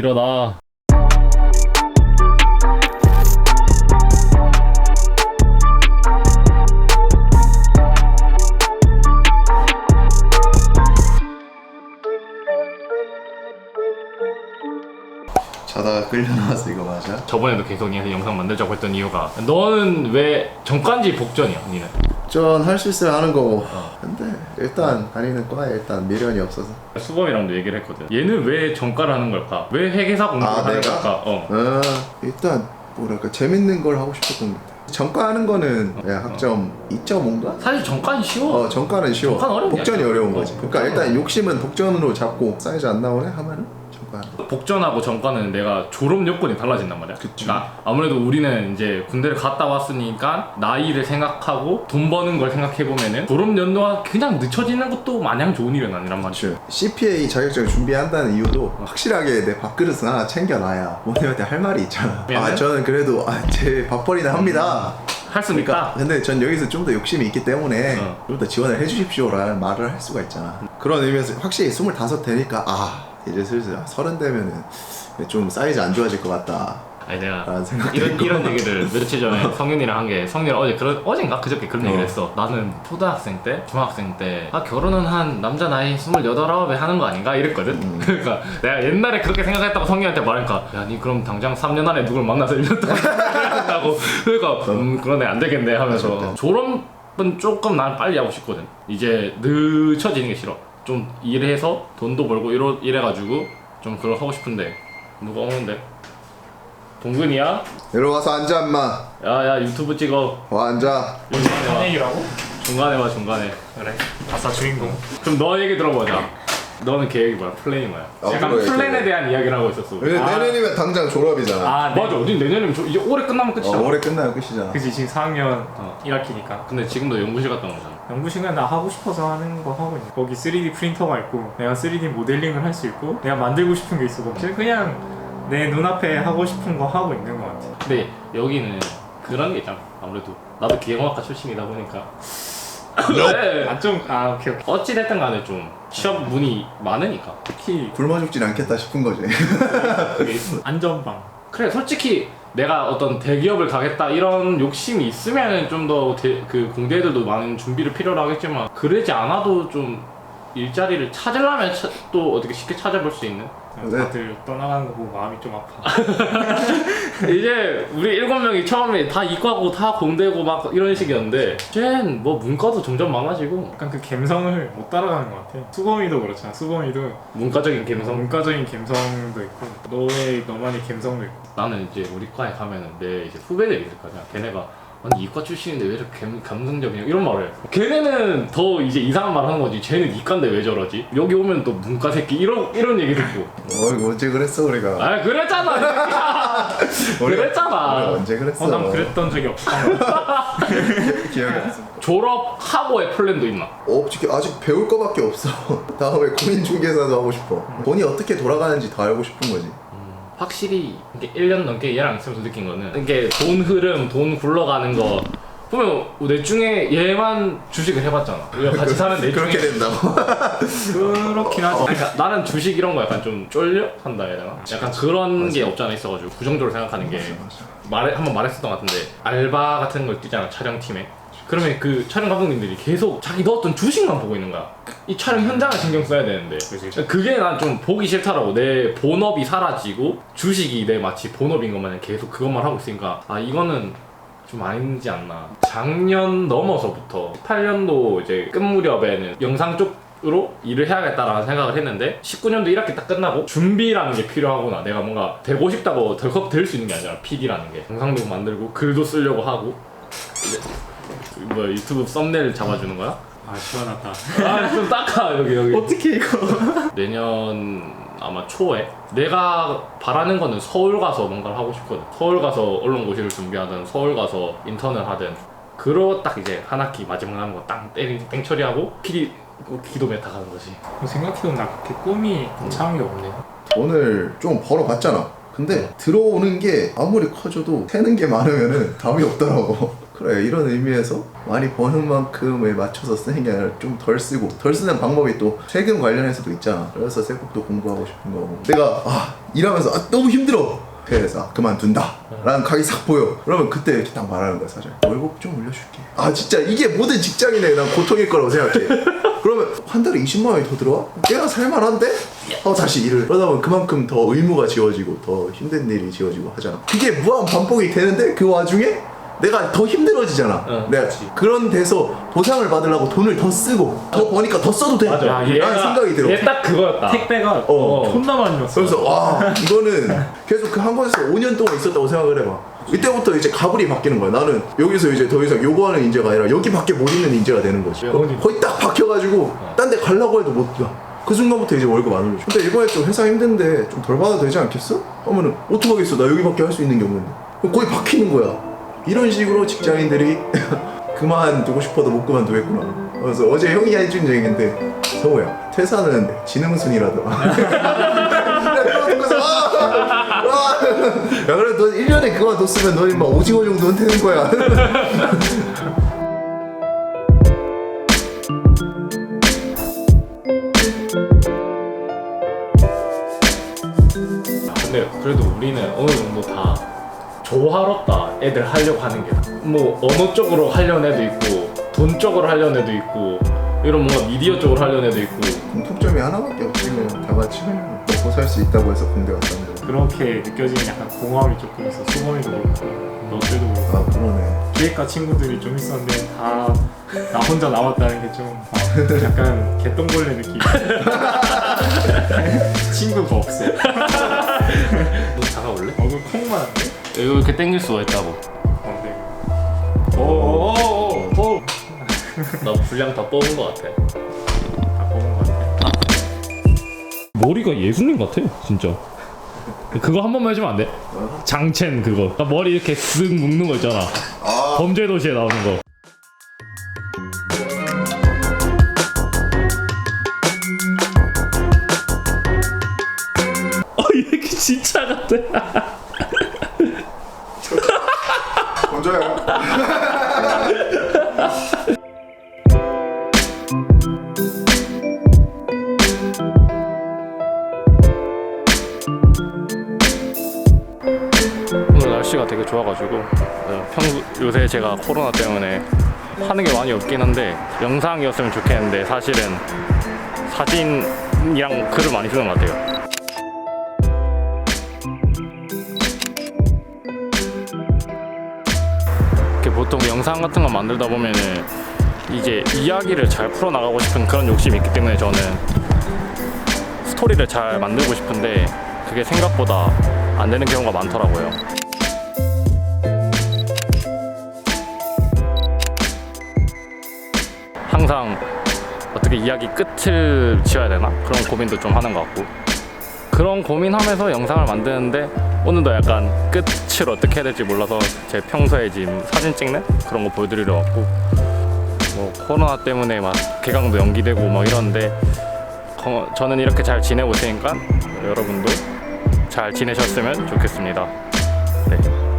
일어나. 자다가 끌려 나와서 이거 맞아? 저번에도 계속 니한테 영상 만들자고 했던 이유가 너는 왜 정관지 복전이야, 니는? 전할 수 있어야 하는 거고 어. 근데 일단 다니는 과에 일단 미련이 없어서 수범이랑도 얘기를 했거든. 얘는 왜 정과를 하는 걸까? 왜 회계사 공부를 아, 하는 내가? 걸까? 어. 어, 일단 뭐랄까 재밌는 걸 하고 싶었던 것 같아 전과하는 거는 그냥 학점 2.5인가? 사실 정관이 쉬워. 어 전과는 쉬워 전과는 어려운 게 복전이 아니야. 어려운 어, 거지 그러니까 복전은 일단 욕심은 복전으로 잡고 사이즈 안 나오네 하면은 전과 복전하고 정과는 내가 졸업 요건이 달라진단 말이야. 그치. 그러니까 아무래도 우리는 이제 군대를 갔다 왔으니까 나이를 생각하고 돈 버는 걸 생각해 보면은 졸업 연도가 그냥 늦춰지는 것도 마냥 좋은 일은 아니란 말이야. 그렇죠. CPA 자격증 준비한다는 이유도 확실하게 내 밥그릇은 하나 챙겨놔야 모네한테 할 말이 있잖아. 아 왜냐면? 저는 그래도 아, 제 밥벌이는 합니다. 할수 있다. 근데 전 여기서 좀 더 욕심이 있기 때문에 어. 좀 더 지원을 해주십시오라는 말을 할 수가 있잖아. 그런 의미에서 확실히 25 되니까 아 이제 슬슬 서른 되면은 좀 사이즈 안 좋아질 것 같다. 아니 내가 라는 생각도 이런 있고. 이런 얘기를 며칠 전에 성윤이랑 한 게 성윤이 어제 그런 어젠가 그저께 그런 얘기를 어. 했어. 나는 초등학생 때, 중학생 때 아 결혼은 한 남자 나이 28, 9에 하는 거 아닌가 이랬거든. 음. 그러니까 내가 옛날에 그렇게 생각했다고 성윤이한테 말하니까 야니 그럼 당장 3년 안에 누굴 만나서 1년 동안 한다고 그러니까 음 그러네 안 되겠네 하면서. 졸업은 조금 난 빨리 하고 싶거든. 이제 늦춰지는 게 싫어. 좀 일해서 돈도 벌고 이러, 이래가지고 좀 그걸 하고 싶은데 누가 오는데? 동근이야? 이리 와서 앉아 인마. 야야 유튜브 찍어 와 앉아. 중간에 와 얘기라고? 중간에 와 중간에 그래 아싸 주인공 그럼 너 얘기 들어보자 너는 계획이 뭐야? 플랜이 뭐야? 아, 약간 플랜에 그래. 대한 이야기를 하고 있었어 왜 아. 내년이면 당장 졸업이잖아. 아 맞아 어디 내년이면 저- 이제 올해 끝나면 끝이야 어, 올해 끝나면 끝이잖아. 그지 지금 4학년 어. 1학기니까 근데 지금도 연구실 갔다 온 거잖아 연구 시간 나 하고 싶어서 하는 거 하고 있는 거기 3D 프린터가 있고 내가 3D 모델링을 할 수 있고 내가 만들고 싶은 게 있어 그냥 그냥 내 눈앞에 하고 싶은 거 하고 있는 거 같아. 근데 여기는 그런 게 있잖아 아무래도. 나도 기계공학과 출신이다 보니까. 네. 아좀아 오케이 오케이. 어찌 됐든 간에 좀 취업 문이 많으니까. 특히 굶어 죽진 않겠다 싶은 거지. 그게 있어. 안전방. 그래 솔직히 내가 어떤 대기업을 가겠다 이런 욕심이 있으면은 좀 더 그 공대들도 많은 준비를 필요로 하겠지만 그러지 않아도 좀 일자리를 찾으려면 차- 또 어떻게 쉽게 찾아볼 수 있는 네. 다들 떠나가는 거 보고 마음이 좀 아파. 이제 우리 일곱 명이 처음에 다 이과고 다 공대고 막 이런 식이었는데 이젠 뭐 문과도 점점 많아지고. 약간 그 감성을 못 따라가는 것 같아 수범이도 그렇잖아. 수범이도 문과적인 감성. 문과적인 감성도 있고 너의 너만의 감성도 있고. 나는 이제 우리 과에 가면은 내 이제 후배들이 있을 거 아니야. 걔네가 아니 이과 출신인데 왜 저렇게 감, 감성적이냐 이런 말을 해 걔네는 더 이제 이상한 말 하는 거지 쟤는 이과인데 왜 저러지 여기 오면 또 문과 새끼 이런 이런 얘기 듣고 어 이거 언제 그랬어 우리가? 아 그랬잖아 이 새끼야. 우리가- 우리가 그랬잖아 언제 그랬어? 어 난 그랬던 적이 없어 기억이 안 나. 졸업하고의 플랜도 있나 어, 솔직히 아직 배울 거밖에 없어. 다음에 공인중개사도 하고 싶어. 돈이 어떻게 돌아가는지 더 알고 싶은 거지. 확실히 이게 1년 넘게 얘랑 있으면서 느낀 거는 이게 돈 흐름, 돈 굴러가는 거 보면 내 중에 얘만 주식을 해봤잖아. 우리가 같이 사는 내 중에 그렇게 된다고. 그렇긴 하지 그러니까 나는 주식 이런 거 약간 좀 쫄려 한다 해야 되나? 약간 그런. 게 없잖아 있어가지고 부정적으로 생각하는 게. 말해 한번 말했었던 것 같은데 알바 같은 걸 뛰잖아 촬영팀에. 그러면 그 촬영 감독님들이 계속 자기 넣었던 주식만 보고 있는 거야. 이 촬영 현장을 신경 써야 되는데 그치. 그게 난 좀 보기 싫더라고. 내 본업이 사라지고 주식이 내 마치 본업인 것마냥 계속 그것만 하고 있으니까 아 이거는 좀 아니지 않나. 작년 넘어서부터 8년도 이제 끝 무렵에는 영상 쪽으로 일을 해야겠다라는 생각을 했는데 19년도 1학기 딱 끝나고 준비라는 게 필요하구나. 내가 뭔가 되고 싶다고 덜컥 될 수 있는 게 아니라 PD라는 게 영상도 만들고 글도 쓰려고 하고 이제 뭐 유튜브 썸네일 잡아주는 거야? 아 시원하다 아 좀 닦아 여기 여기. 어떻게 이거 내년 아마 초에 내가 바라는 거는 서울 가서 뭔가를 하고 싶거든. 서울 가서 언론고시를 준비하든 서울 가서 인턴을 하든 그러 딱 이제 한 학기 마지막 하는 거땅 때리 땡 처리하고 PD 기도 메타 가는 거지. 생각해도 나 그렇게 꿈이 창한 게 없네 오늘 좀 벌어봤잖아. 근데 들어오는 게 아무리 커져도 새는 게 많으면은 답이 없더라고. 그래 이런 의미에서 많이 버는 만큼에 맞춰서 쓰는 게 아니라 좀 덜 쓰고 덜 쓰는 방법이 또 세금 관련해서도 있잖아. 그래서 세법도 공부하고 싶은 거고. 내가 아 일하면서 아, 너무 힘들어! 그래서 아, 그만둔다! 라는 각이 싹 보여. 그러면 그때 이렇게 딱 말하는 거야 사실 월급 좀 올려줄게. 아 진짜 이게 모든 직장인의 난 고통일 거라고 생각해. 그러면 한 달에 20만 원이 더 들어와? 꽤나 살만한데? 하고 다시 일을. 그러다 보면 그만큼 더 의무가 지워지고 더 힘든 일이 지워지고 하잖아. 그게 무한 반복이 되는데 그 와중에 내가 더 힘들어지잖아. 응, 내가 그치. 그런 데서 보상을 받으려고 돈을 더 쓰고 더 버니까 더 써도 돼. 야, 라는 생각이 들어. 얘 딱 그거였다. 택배가 어. 존나 많이 왔어. 그래서 와 이거는 계속 그 한 곳에서 5년 동안 있었다고 생각을 해봐. 이때부터 이제 가불이 바뀌는 거야. 나는 여기서 이제 더 이상 요구하는 인재가 아니라 여기밖에 못 있는 인재가 되는 거지. 거의 딱 박혀가지고 딴 데 가려고 해도 못 가 그 순간부터 이제 월급 안 올려줘. 근데 이번에 좀 회사 힘든데 좀 덜 받아도 되지 않겠어? 하면은 어떡하겠어. 나 여기밖에 할 수 있는 게 없는데. 그럼 거의 박히는 거야 이런 식으로 직장인들이 그만두고 싶어도 못 그만두겠구나 그래서 어제 형이 해준 얘기인데 성우야 퇴사는 듣고서 와! 와! 야 그래 너 1년에 그만뒀으면 너 임마 오징어 정도는 되는 거야 근데 그래도 우리는 어느 정도 다 조화롭다. 애들 하려고 하는 게. 뭐 언어 쪽으로 하려는 애도 있고 돈 쪽으로 하려는 애도 있고 이런 뭔가 미디어 쪽으로 하려는 애도 있고 공통점이 하나밖에 없지 그냥 다 같이 그냥 먹고 살 수 있다고 해서 군대 갔다는 거 그렇게 느껴지는 약간 공허함이 조금 있어. 수범이도 그렇고 너 때도 그렇고. 아 그러네 기획과 친구들이 좀 있었는데 다 나 혼자 남았다는 게 좀 약간 개똥벌레 느낌. 친구가 없어. 너 다가올래? 얼굴 콩만 한데? 이거 이렇게 땡길 수가 있다고. 오오오오 나 분량 다 뽑은 것 같아. 다 뽑은 것 같아. 머리가 예수님 같아 진짜. 그거 한 번만 해주면 안 돼? 장첸 그거. 나 머리 이렇게 쓱 묶는 거 있잖아. 아 범죄 도시에 나오는 거. 어, 얘기 진짜 같아. 날씨가 되게 좋아가지고 어, 평소 요새 제가 코로나 때문에 하는 게 많이 없긴 한데 영상이었으면 좋겠는데 사실은 사진이랑 글을 많이 쓰는 것 같아요. 보통 영상 같은 거 만들다 보면은 이제 이야기를 잘 풀어 나가고 싶은 그런 욕심이 있기 때문에 저는 스토리를 잘 만들고 싶은데 그게 생각보다 안 되는 경우가 많더라고요. 이야기 끝을 지어야 되나 그런 고민도 좀 하는 것 같고 그런 고민하면서 영상을 만드는데 오늘도 약간 끝을 어떻게 해야 될지 몰라서 제 평소에 지금 사진 찍는 그런 거 보여드리려 왔고 뭐 코로나 때문에 막 개강도 연기되고 막 이러는데 거- 저는 이렇게 잘 지내고 있으니까 여러분도 잘 지내셨으면 좋겠습니다. 네.